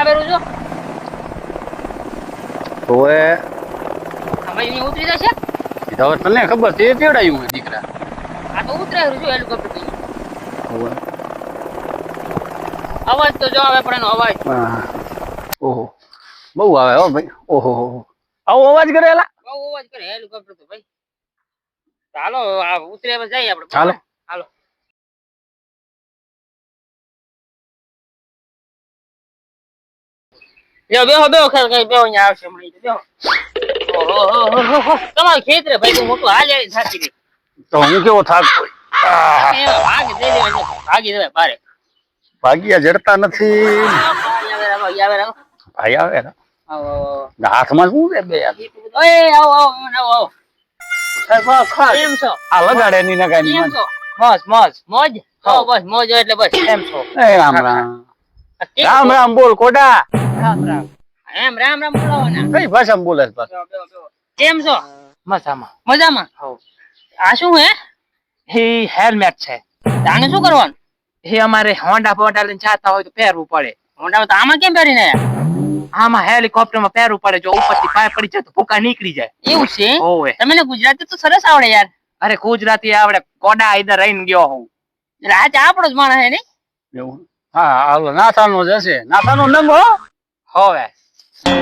આવેલું જો. હવે હવે અહીંયા ઉતરી જશે? સીધા તને ખબર છે એ તેવડાયું દીકરા? આ તો ઉતરાયું છું હેલિકોપ્ટરથી. હવે. અવાજ તો જો આવે પણ એનો અવાજ. ઓહો. બહુ આવે હો ભાઈ. ઓહો. આવો અવાજ કરે એલા. બહુ અવાજ કરે હેલિકોપ્ટર તો ભાઈ. ચાલો ઉતરે જઈએ આપણે. ચાલો. હાલો બેહો બેહો બેહો ખેર કઈ બેહો અહીંયા આવશે હમણાં બેહો. તમારું ખેત ભાઈ તું મોટું હાલ આવી થાકી રહી તો હું કેવો થાક કોઈ ભાગી દઈ દેવાય છે. ભાગી દેવાય બારે ભાગ્યા જડતા નથી. અહીંયા આવે, આવો, અહીંયા આવે, આવો. ભાઈ આવે ને. આવો, આવો, આવો. હાથમાં શું છે બે આવો, આવો, આવો, આવો. કેમ છો? આ લગાડે ની નગાયની કેમ છો? મોજ મોજ મોજ? હો. બસ મોજ એટલે બસ કેમ છો. એ રામ રામ. રામ રામ બોલ કોડા. રામ રામ. રામ રામ બોલાવાના. કઈ ભાષામાં બોલે છે પાછો? કેમ છો? મજામાં. મજામાં? હો. આ શું હે? હે હેલ્મેટ છે. આને શું કરવાનું? હે અમારે હોન્ડા બોન્ડા લઈને જાતા હોય તો પહેરવું પડે. હોન્ડા તો આમાં કેમ પહેરીને આમાં હેલિકોપ્ટરમાં પહેરવું પડે. જો ઉપરથી પાય પડી જાય તો ભૂકા નીકળી જાય. એવું છે? ઓવે તમને ગુજરાતી તો સરસ આવડે યાર. અરે ગુજરાતી આવડે. કોડા ઇધર રહીને ગયો હું. રાજ આપણો જ માણસ હે ને? એવું? હા હાલો. નાથાનો જ હશે. નાથાનો નંગ હો. હોવે.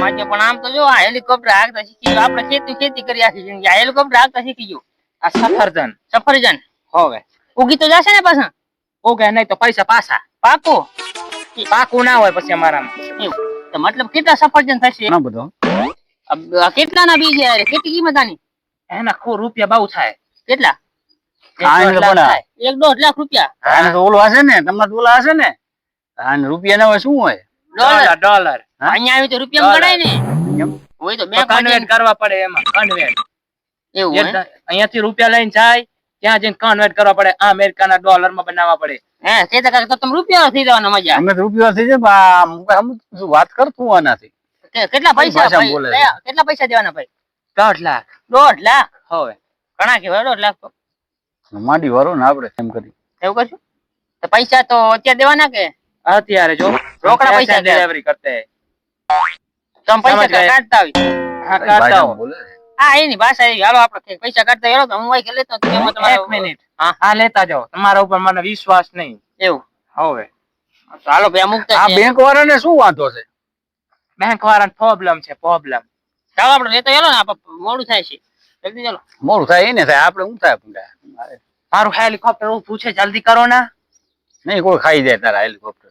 માટે પણ આમ તો જો આ હેલિકોપ્ટર હાંકતા શીખી ગયો. આપણે ખેતી ખેતી કરી આખી જિંદગી. આ હેલિકોપ્ટર હાંકતા શીખી ગયો. આ સફરજન. સફરજન. હવે. ઉગી તો જશે ને પાછા? ઓકે નહીં તો પૈસા પાછા. પાકું? પાકું ના હોય પછી અમારામાં. એવું. તો મતલબ કેટલા સફરજન થશે? ના બધો. કેટલા ના બીજ યાર? કેટલી કિંમત આની? એના ખો રૂપિયા બહુ થાય. કેટલા? એક દોઢ લાખ રૂપિયા? ઓલો હશે ને તમારે ઓલા હશે ને. આને રૂપિયા ના હોય શું હોય? Dollar dollar? અહીંયા આવી તો રૂપિયા ગણાય ને. હોય તો મેં કન્વર્ટ કરવા પડે એમાં કન્વર્ટ એવું અહીંયાથી રૂપિયા લઈને જાય ત્યાં જઈને કન્વર્ટ કરવા પડે. અમેરિકાના ડોલર બનાવવા પડે. હે તે તો તો તમે રૂપિયા થઈ જવાના મજા. અમે રૂપિયા થઈ જાય હું કાંઈ સમજતું છું. વાત કરતું આનાથી. કેટલા પૈસા કેટલા દેવાના ભાઈ? દોઢ લાખ. દોઢ લાખ? હવે. ઘણા કેવાય દોઢ લાખ તો. માંડી વારો ને આપડે એમ કરી. એવું કરશું તો પૈસા તો અત્યારે દેવાના કે? અત્યારે જો. રોકડા પૈસા. ડિલિવરી કરતે તમે પૈસા કાઢતા હા એની ભાષા એવી. હાલો આપણે પૈસા કાઢતા હેલો તો હું વાંચી લેતો એક મિનિટ. હા. હા જાઓ. તમારા ઉપર મને વિશ્વાસ નહીં. એવું. હવે. હાલો ભાઈ અમુક આ. બેંક વાળાને શું વાંધો છે? બેંક વાળાને પ્રોબ્લેમ છે પ્રોબ્લેમ ચાલો આપણે લેતો હેલો ને આપણે મોડું થાય છે. જલ્દી ચાલો. મોડું થાય એને થાય. આપણે શું થાય મારું હેલિકોપ્ટર હું છે જલ્દી કરો ના. નહીં કોઈ ખાઈ જાય તારા હેલિકોપ્ટર.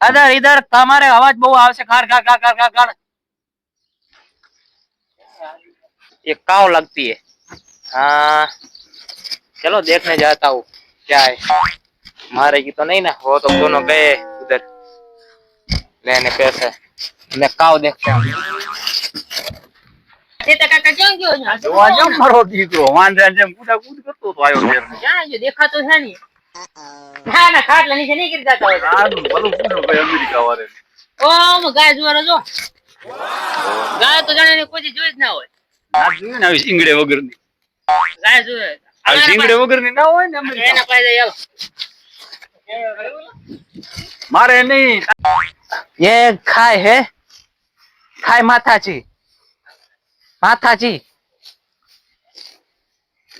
અદર ઇધર તમારે અવાજ બહુ આવશે ખાર ખાર ખાર ખાર ખાર ખાર ये काव लगती है हाँ चलो देखने जाता हूँ क्या है मारेगी तो नहीं ना वो तो दोनों गए उधर लेने पैसे मैं काव देखता हूँ તે તો કાકા ક્યાં ગયો છે? આ તો જોવા જેમ ને. મારો દીકરો વાંદરા જેમ કૂદા કૂદ કરતો તો આવ્યો ઘેર ક્યાં ગયો? દેખાતો છે નહીં ના ના ખાટલા નીચે નહીં ગીરી જતા હોય આનું ભલું પૂછો ભાઈ અમેરિકા વાળે ઓમ ગાય જુવારો જો ગાય તો જાણે એને કોઈ દી જોઈ જ ના હોય આ જોયું ને આવી શીંગડે વગરની ગાય જોવે આવી શીંગડે વગરની ના હોય ને અમેરિકા એના પાસે જાય, મારે નહીં ये खाए है खाए माता जी माता जी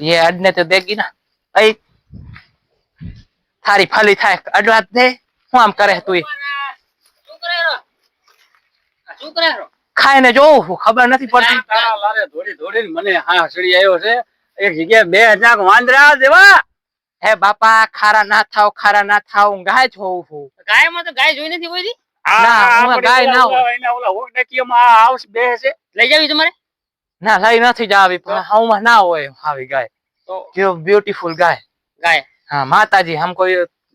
ये अडने तो देगी ना अई થારી ફાલી થાય. અડવા દે. હું આમ કરે તું ખાય ને જોઉં હું ખબર નથી પડતી. મને હા સડી આવ્યો છે. એક જગ્યાએ બે હજાર વાંદરા દેવા. હે બાપા ખારા ના થાવ ખારા ના થાવ. ગાય જોઉં છું. ગાયમાં તો ગાય જોઈ નથી કોઈ ના લઈ નથી જાવી પણ હું ના હોય આવી ગાય. તો બ્યુટીફુલ ગાય. ગાય. हाँ माता जी हमको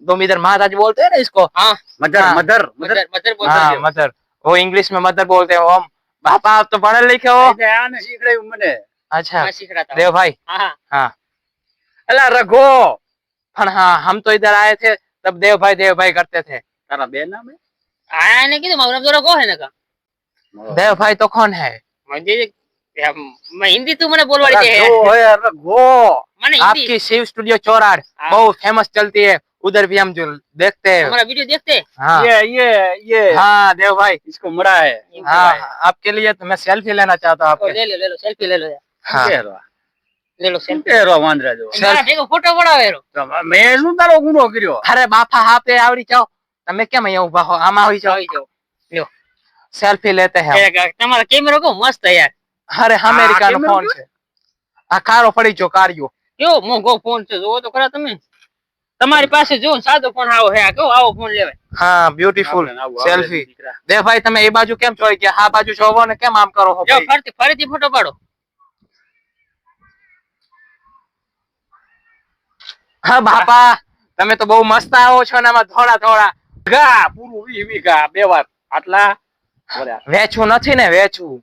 तुम इधर माता जी बोलते हैं ना इसको। हाँ। हाँ, मदर मदर मदर हाँ, मदर। वो इंग्लिश में मदर बोलते हो हम पापा आप तो पढ़े लिखे हो। सीख रहे मैंने। अच्छा सीख रहा था। देव भाई। हाँ हाँ। अला रघो। हाँ हम तो इधर आए थे तब देव भाई देव भाई करते थे। तारा बे नाम है? आया ने की तो मौरव तो रघो है ना का देव भाई तो कौन है? એમ, મેં હિન્દી તું મને બોલવાડી દે રઘો હે રઘો મને હિન્દી आपकी शिव स्टूडियो चौराड़ हाँ। बहुत फेमस चलती है उधर भी हम जो देखते हैं हमारा वीडियो देखते हैं हाँ ये ये ये हाँ देव भाई इसको मरा है हाँ आपके लिए तो मैं सेल्फी लेना चाहता हूँ तो आपके ले लो ले लो सेल्फी ले लो यार हाँ કહેરો ले लो सेल्फी કહેરો વાંદરા જો મારા ભેગો ફોટો પડાવે એરો. તો મેં શું તારો ગુનો કર્યો અરે બાપા હાપે આવડી જાઓ તમે કેમ અહીંયા ઉભા હો આમાં હોઈ જાઓ આવી જાઓ લ્યો સેલ્ફી લેતે હે એક આ તમારો કેમેરો કહો મસ્ત છે યાર અરે અમેરિકા નો ફોન છે. આ કારો પડી જો કાર્યો કેવો મોંઘો ફોન છે જોવો તો ખરા તમે. તમારી પાસે જો સાદો ફોન આવો હે કેવો આવો ફોન લેવાય? હા બ્યુટીફુલ સેલ્ફી દે ભાઈ તમે એ બાજુ કેમ જોઈ ગયા આ બાજુ જોવો ને કેમ આમ કરો હો જો ભાઈ? ફરીથી ફરીથી ફોટો પાડો. હા બાપા તમે તો બહુ મસ્ત આવો છો ને આમાં થોડા થોડા. ગા પૂરું વી વી ગા બે વાર. આટલા? વેચવું નથી ને વેચવું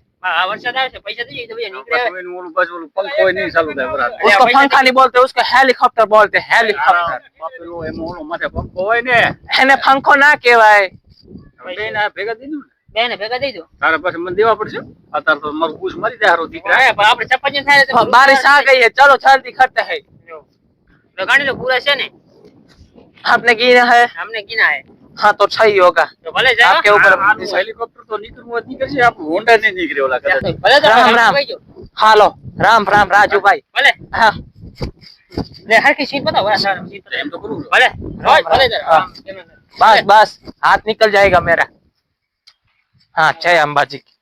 હા, વરસાદ આવે છે પૈસા દઈ દો ભૈયા નીકળે પાછું એનું ઓલું પાછું ઓલું પંખો ય નહીં ચાલુ થાય બરાબર. उसको पैसा पंखा नहीं बोलते उसको हेलीकॉप्टर बोलते हैं हेलीकॉप्टर પેલું એમાં ઓલું માથે પંખો હોય ને એને પંખો ના કહેવાય બેન આ ભેગા દીધું ને બે ને ભેગા દઈ દો તારે પછી મને દેવા પડશે અત્યારે તો મારું પૂછ મારી જાય હારો દીકરા હા, પણ આપણે સફરજન થાય તો बारिश आ गई है चलो जल्दी करते हैं તો ગાડી તો પૂરા છે ને आपने गिना है અમને ગીના હે हाँ तो अच्छा ही होगा भले जाए आपके ऊपर हेलीकॉप्टर तो निकल वो निकल से आप होंडा नहीं निकल रहे हो लगा भले राम राम हेलो राम राम राजू भाई भले हाँ ले हर की सीट बताओ सारा सीट बताओ हम तो करूँ भले रोज भले जरा बस बस हाथ निकल जाएगा मेरा हाँ जय अंबाजी की